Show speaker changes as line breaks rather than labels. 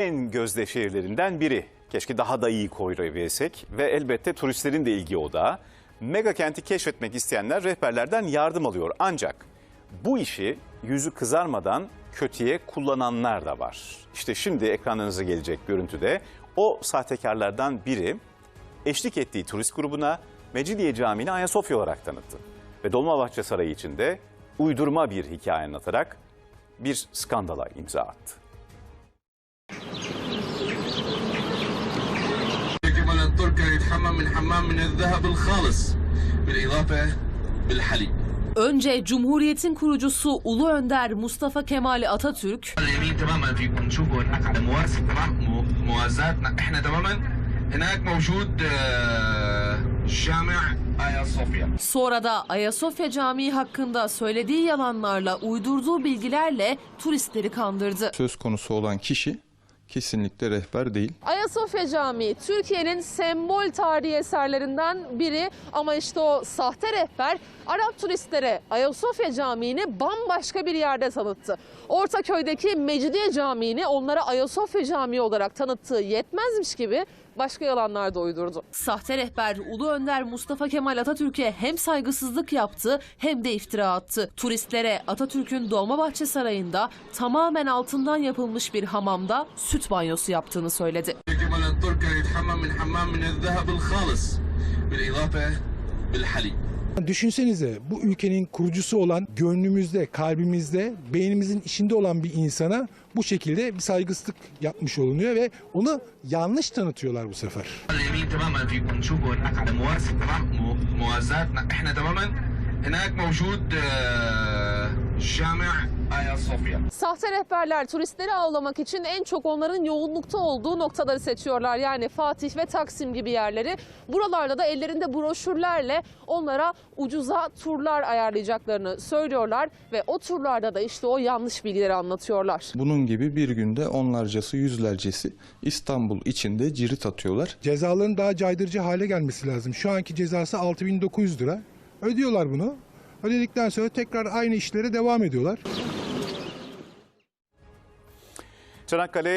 En gözde şehirlerinden biri. Keşke daha da iyi koruyabilsek ve elbette turistlerin de ilgi odağı. Mega kenti keşfetmek isteyenler rehberlerden yardım alıyor. Ancak bu işi yüzü kızarmadan kötüye kullananlar da var. İşte şimdi ekranlarınıza gelecek görüntüde o sahtekarlardan biri eşlik ettiği turist grubuna Mecidiye Camii'ni Ayasofya olarak tanıttı. Ve Dolmabahçe Sarayı içinde uydurma bir hikaye anlatarak bir skandala imza attı.
أن يتحمم من حمام من الذهب الخالص بالإضافة بالحليب
Önce Cumhuriyet'in kurucusu Ulu Önder Mustafa Kemal Atatürk,
اليمين تماما فيكم تشوفوا هناك على مواسم تمام مو- موازاتنا احنا تماما هناك موجود آه، جامع آيا صوفيا
sonra da Ayasofya Camii hakkında söylediği yalanlarla uydurduğu bilgilerle turistleri kandırdı.
söz konusu olan kişi kesinlikle rehber değil.
Ayasofya Camii Türkiye'nin sembol tarihi eserlerinden biri ama işte o sahte rehber Arap turistlere Ayasofya Camii'ni bambaşka bir yerde tanıttı. Ortaköy'deki Mecidiye Camii'ni onlara Ayasofya Camii olarak tanıttığı yetmezmiş gibi başka yalanlar da uydurdu. Sahte rehber Ulu Önder Mustafa Kemal Atatürk'e hem saygısızlık yaptı hem de iftira attı. Turistlere Atatürk'ün Dolmabahçe Sarayı'nda tamamen altından yapılmış bir hamamda süt banyosu yaptığını söyledi.
يجب على الترك أن يتحمم من حمام من الذهب الخالص بالإضافة بالحليب
Düşünsenize bu ülkenin kurucusu olan gönlümüzde, kalbimizde, beynimizin içinde olan bir insana bu şekilde bir saygısızlık yapmış olunuyor ve onu yanlış tanıtıyorlar bu sefer.
اليمين تماما فيكم تشوفوا هناك على مواسم تمام مو- موازاتنا احنا تماما هناك موجود آه، جامع آيا صوفيا
Sahte rehberler turistleri avlamak için en çok onların yoğunlukta olduğu noktaları seçiyorlar. Yani Fatih ve Taksim gibi yerleri. Buralarda da ellerinde broşürlerle onlara ucuza turlar ayarlayacaklarını söylüyorlar ve o turlarda da işte o yanlış bilgileri anlatıyorlar.
Bunun gibi bir günde onlarcası yüzlercesi İstanbul içinde cirit atıyorlar.
Cezaların daha caydırıcı hale gelmesi lazım. Şu anki cezası 6900 lira. Ödüyorlar bunu. Ödedikten sonra tekrar aynı işlere devam ediyorlar.
Çanakkale